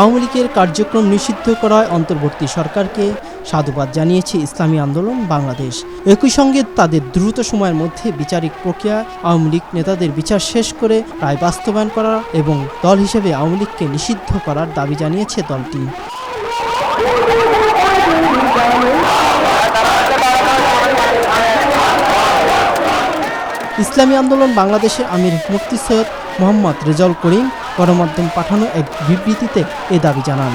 আওয়ামী লীগের কার্যক্রম নিষিদ্ধ করায় অন্তর্বর্তী সরকারকে সাধুবাদ জানিয়েছে ইসলামী আন্দোলন বাংলাদেশ। একই সঙ্গে তাদের দ্রুত সময়ের মধ্যে বিচারিক প্রক্রিয়া আওয়ামী লীগ নেতাদের বিচার শেষ করে রায় বাস্তবায়ন করা এবং দল হিসেবে আওয়ামী লীগকে নিষিদ্ধ করার দাবি জানিয়েছে দলটি। ইসলামী আন্দোলন বাংলাদেশের আমির মুফতি সৈয়দ মোহাম্মদ রেজাউল করিম গণমাধ্যম পাঠানো এক বিবৃতিতে এ দাবি জানান।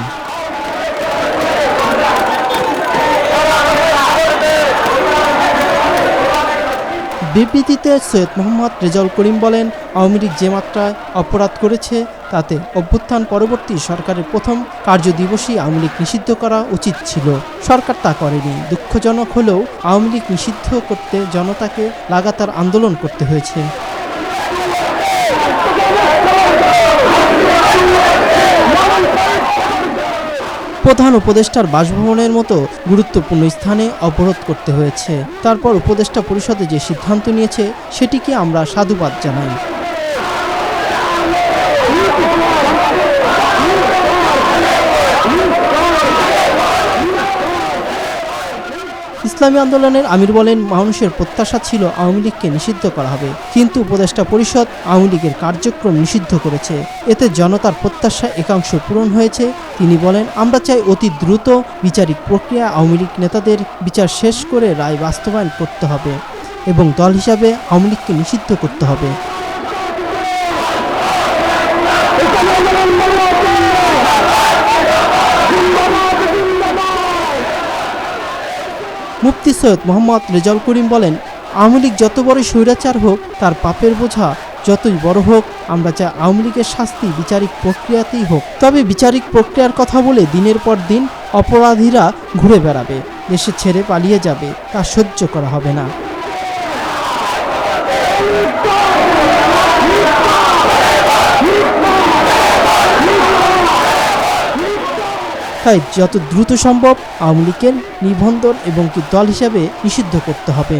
বিবৃতিতে সৈয়দ মোহাম্মদ রেজাউল করিম বলেন, আওয়ামী লীগ যে মাত্রায় অপরাধ করেছে, তাতে অভ্যুত্থান পরবর্তী সরকারের প্রথম কার্যদিবসই আওয়ামী লীগ নিষিদ্ধ করা উচিত ছিল। সরকার তা করেনি। দুঃখজনক হলেও আওয়ামী লীগ নিষিদ্ধ করতে জনতাকে লাগাতার আন্দোলন করতে হয়েছে। প্রধান উপদেষ্টার বাসভবনের মতো গুরুত্বপূর্ণ স্থানে অবরোধ করতে হয়েছে। তারপর উপদেষ্টা পরিষদে যে সিদ্ধান্ত নিয়েছে, সেটিকে আমরা সাধুবাদ জানাই। ইসলামী আন্দোলনের আমির বলেন, মানুষের প্রত্যাশা ছিল আওয়ামী লীগকে নিষিদ্ধ করা হবে। কিন্তু উপদেষ্টা পরিষদ আওয়ামী লীগের কার্যক্রম নিষিদ্ধ করেছে। এতে জনতার প্রত্যাশা একাংশ পূরণ হয়েছে। তিনি বলেন, আমরা চাই অতি দ্রুত বিচারিক প্রক্রিয়া আওয়ামী লীগ নেতাদের বিচার শেষ করে রায় বাস্তবায়ন করতে হবে এবং দল হিসাবে আওয়ামী লীগকে নিষিদ্ধ করতে হবে। মুফতি সৈয়দ মোহাম্মদ রেজাউল করিম বলেন, আওয়ামী লীগ যত বড় স্বৈরাচার হোক, তার পাপের বোঝা যতই বড় হোক, আমরা চাই আওয়ামী লীগের শাস্তি বিচারিক প্রক্রিয়াতেই হোক। তবে বিচারিক প্রক্রিয়ার কথা বলে দিনের পর দিন অপরাধীরা ঘুরে বেড়াবে, দেশে ছেড়ে পালিয়ে যাবে, তা সহ্য করা হবে না। তাই যত দ্রুত সম্ভব আওয়ামী লীগের নিবন্ধন এবং কি দল হিসাবে নিষিদ্ধ করতে হবে।